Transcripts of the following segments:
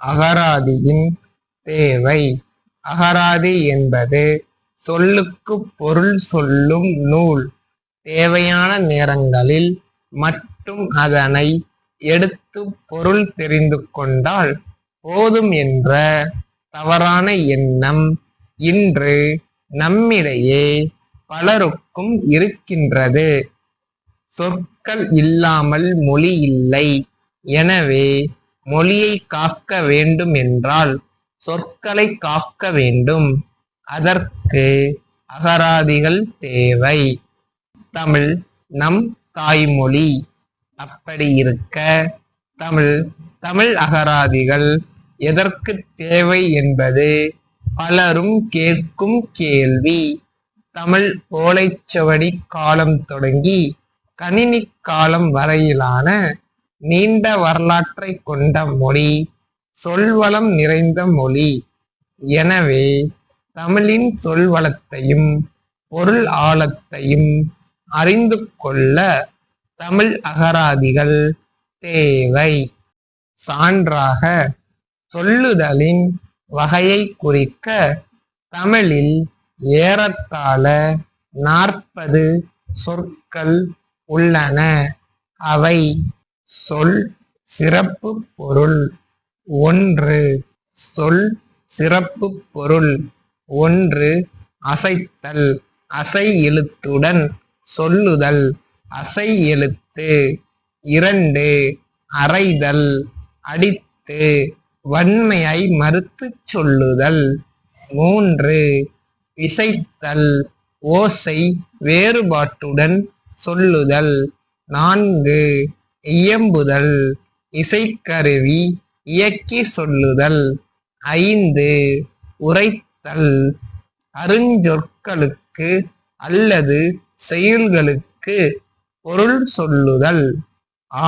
அகராதியின் தேவை. அகராதி என்பது சொல்லுக்கு பொருள் சொல்லும் நூல். தேவையான நேரங்களில் மட்டும் அதனை எடுத்து பொருள் தெரிந்து கொண்டால் போதும் என்ற தவறான எண்ணம் இன்று நம்மிடையே பலருக்கும் இருக்கின்றது. சொற்கள் இல்லாமல் மொழி இல்லை. எனவே மொழியை காக்க வேண்டும் என்றால் சொற்களை காக்க வேண்டும். அதற்கு அகராதிகள் தேவை. தமிழ் நம் தாய்மொழி. அப்படி இருக்க தமிழ் தமிழ் அகராதிகள் எதற்கு தேவை என்பது பலரும் கேட்கும் கேள்வி. தமிழ் ஓலைச்சவடி காலம் தொடங்கி கணினி காலம் வரையிலான நீண்ட வரலாற்றை கொண்ட மொழி சொல்வளம் நிறைந்த மொழி. எனவே தமிழின் சொல்வளத்தையும் பொருள் ஆழத்தையும் அறிந்து கொள்ள தமிழ் அகராதிகள் தேவை. சான்றாக சொல்லுதலின் வகையை குறிக்க தமிழில் ஏறத்தாழ நாற்பது சொற்கள் உள்ளன. அவை சொல் சிறப்பு பொருள். ஒன்று சொல் சிறப்பு பொருள். ஒன்று அசைத்தல் அசை எழுத்துடன் சொல்லுதல் அசை எழுத்து. இரண்டு அறைதல் அடித்து வன்மையை மறுத்து சொல்லுதல். மூன்று இசைத்தல் ஓசை வேறுபாட்டுடன் சொல்லுதல். நான்கு இயம்புதல் இசைக்கருவி இயக்கி சொல்லுதல் ஐந்து உரைத்தல் அருஞ்சொற்களுக்கு அல்லது செயல்களுக்கு பொருள் சொல்லுதல்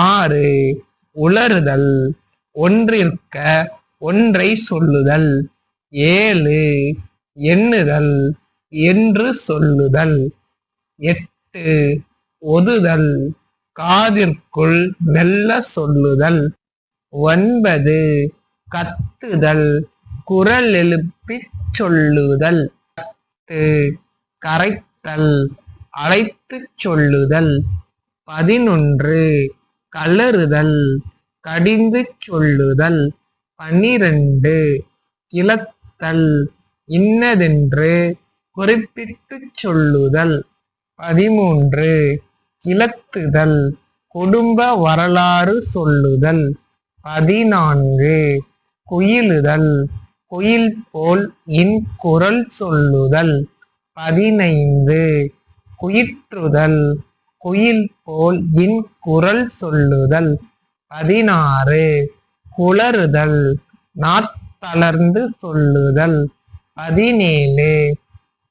ஆறு உளறுதல் ஒன்றிற்க ஒன்றை சொல்லுதல் ஏழு எண்ணுதல் என்று சொல்லுதல் எட்டு ஒதுதல் காதிற்குள் மெல்ல சொல்லுதல் ஒன்பது கத்துதல் குரல் எழுப்பி சொல்லுதல் பத்து கரைத்தல் அழைத்து சொல்லுதல் பதினொன்று கலறுதல் கடிந்து சொல்லுதல் பனிரெண்டு கிளத்தல் இன்னதென்று குறிப்பிட்டுச் சொல்லுதல் பதிமூன்று கிளத்துதல் குடும்ப வரலாறு சொல்லுதல். பதினான்கு குயிலுதல் குயில் போல் இன் குரல் சொல்லுதல். பதினைந்து குயிற்றுதல் குயில் போல் இன் குரல் சொல்லுதல். பதினாறு குளறுதல் நாத்தளர்ந்து சொல்லுதல். பதினேழு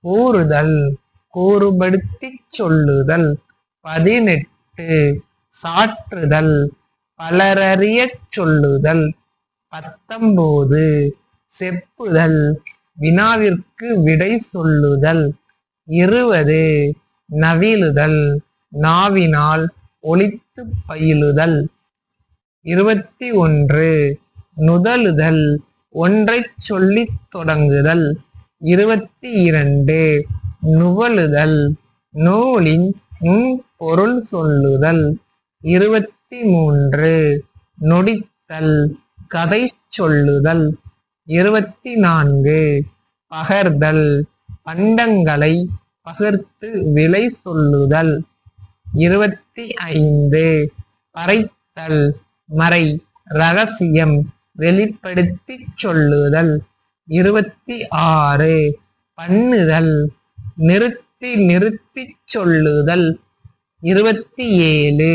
கூறுதல் கூறுபடுத்திச் சொல்லுதல். பதினெட்டு சாற்றுதல் பலரறியச் சொல்லுதல் பத்தொன்பது செப்புதல் வினாவிற்கு விடை சொல்லுதல் இருபது நவிலுதல் நாவினால் ஒழித்து பயிலுதல் இருபத்தி ஒன்று நுதலுதல் ஒன்றை சொல்லித் தொடங்குதல் இருபத்தி இரண்டு நுவலுதல் நூலின் உன் பொருள் சொல்லுதல் இருபத்தி மூன்று நொடித்தல். கதை சொல்லுதல் இருபத்தி நான்கு பகர்தல். பண்டங்களை பகிர்த்து விலை சொல்லுதல் இருபத்தி ஐந்து பறைத்தல். மறை. ரகசியம். வெளிப்படுத்திச் சொல்லுதல். இருபத்தி ஆறு பண்ணுதல். நிறுத்த நிறுத்திச் சொல்லுதல் இருபத்தி ஏழு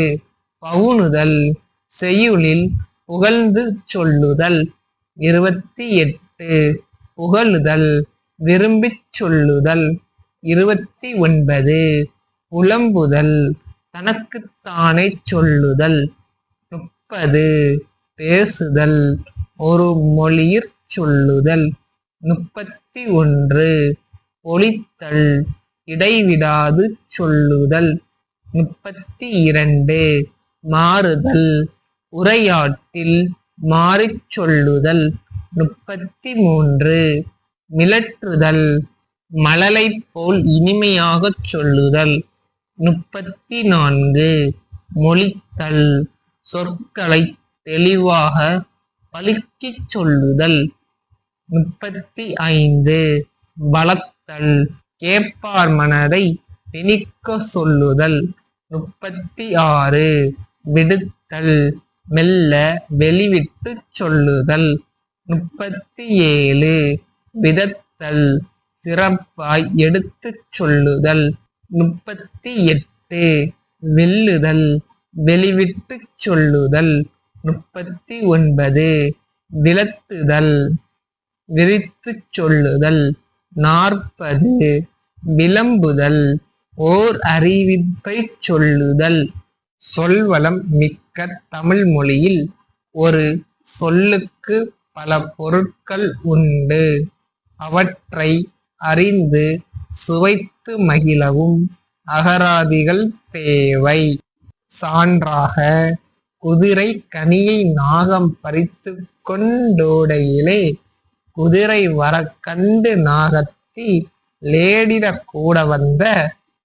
பவுனுதல் செய்யுளில் புகழ்ந்து சொல்லுதல் இருபத்தி எட்டு புகழுதல் விரும்பிச் சொல்லுதல் இருபத்தி ஒன்பது புலம்புதல் தனக்குத்தானே சொல்லுதல் முப்பது பேசுதல் ஒரு மொழியிற் சொல்லுதல் முப்பத்தி ஒன்று ஒளித்தல் இடைவிடாது சொல்லுதல். முப்பத்தி இரண்டு மாறுதல். உரையாட்டில் மாறிச் சொல்லுதல். முப்பத்தி மூன்று மிளற்றுதல் மழலைப் போல் இனிமையாகச் சொல்லுதல். முப்பத்தி நான்கு மொழித்தல். சொற்களை தெளிவாக பலிக்கிச் சொல்லுதல். முப்பத்தி ஐந்து. வளர்த்தல். கேட்பார் மனதை திணிக்க சொல்லுதல். முப்பத்தி ஆறு விடுத்தல். மெல்ல வெளிவிட்டு சொல்லுதல். முப்பத்தி ஏழு விதத்தல். சிறப்பாய் எடுத்துச் சொல்லுதல். முப்பத்தி எட்டு வெல்லுதல். வெளிவிட்டுச் சொல்லுதல். முப்பத்தி ஒன்பது விலத்துதல் விரித்து சொல்லுதல். நாற்பது விளம்புதல் ஓர் அறிவிப்பைச் சொல்லுதல். சொல்வளம் மிக்க தமிழ் மொழியில் ஒரு சொல்லுக்கு பல பொருட்கள் உண்டு. அவற்றை அறிந்து சுவைத்து மகிழவும் அகராதிகள் தேவை. சான்றாக குதிரை கனியை நாகம் பறித்து கொண்டோடையிலே குதிரை வர கண்டு நாகத்தி லேடிட கூட வந்த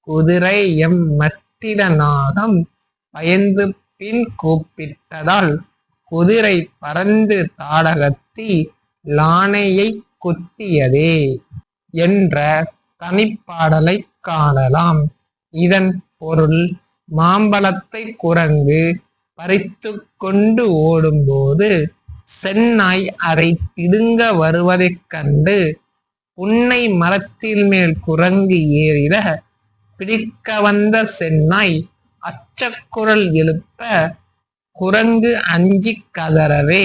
குதிரை எம் மட்டிட நாகம் பயந்து பின் கூப்பிட்டதால் குதிரை பறந்து தாடகத்தி லானையை குத்தியதே என்ற தனிப்பாடலை காணலாம். இதன் பொருள் மாம்பழத்தை குரங்கு பறித்து கொண்டு ஓடும்போது சென்னாய் அதை பிடுங்க வருவதைக் கண்டு புன்னை மரத்தில் மேல் குரங்கு ஏறிட பிடிக்க வந்த சென்னாய் அச்சக்குரல் எழுப்ப குரங்கு அஞ்சி கதறவே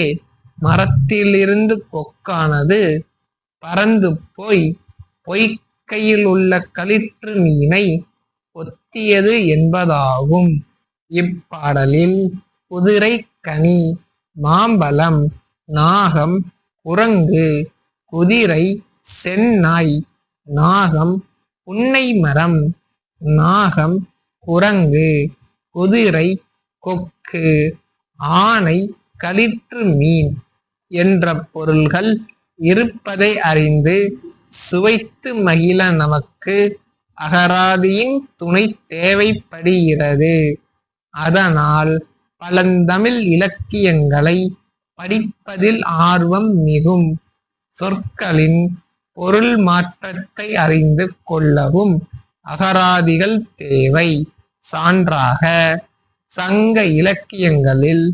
மரத்திலிருந்து கொக்கானது பறந்து போய் பொய்க்கையில் உள்ள களிற்று மீனை கொத்தியது என்பதாகும். இப்பாடலில் குதிரை கனி மாம்பழம் நாகம் குரங்கு குதிரை செந்நாய் நாகம் புன்னை மரம் நாகம் குரங்கு குதிரை கொக்கு ஆனை களிற்று மீன் என்ற பொருள்கள் இருப்பதை அறிந்து சுவைத்து மகிழ நமக்கு அகராதியின் துணை தேவைப்படுகிறது. அதனால் பழந்தமிழ் இலக்கியங்களை படிப்பதில் ஆர்வம் மிகும். சொற்களின் பொருள் மாற்றத்தை அறிந்து கொள்ளவும் அகராதிகள் தேவை. சான்றாக சங்க இலக்கியங்களில்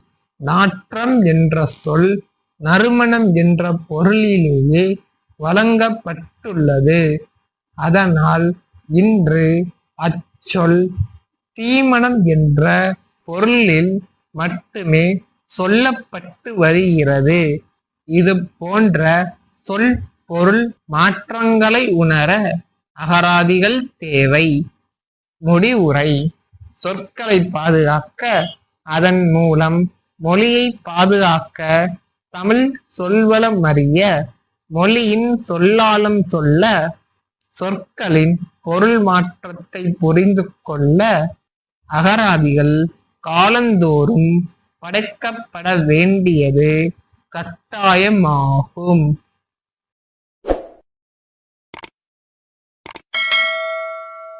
நாற்றம் என்ற சொல் நறுமணம் என்ற பொருளிலேயே வழங்கப்பட்டுள்ளது. அதனால் இன்று அச்சொல் தீமணம் என்ற பொருளில் மட்டுமே சொல்லப்பட்டு வருகிறது. இது போன்ற சொல் பொருள் மாற்றங்களை உணர அகராதிகள் தேவை. முடிவுரை. சொற்களை பாதுகாக்க அதன் மூலம் மொழியை பாதுகாக்க தமிழ் சொல்வளம் அறிய மொழியின் சொல்லாலம் சொல்ல சொற்களின் பொருள் மாற்றத்தை புரிந்து கொள்ள அகராதிகள் காலந்தோறும் படைக்கப்பட வேண்டியது கட்டாயமாகும்.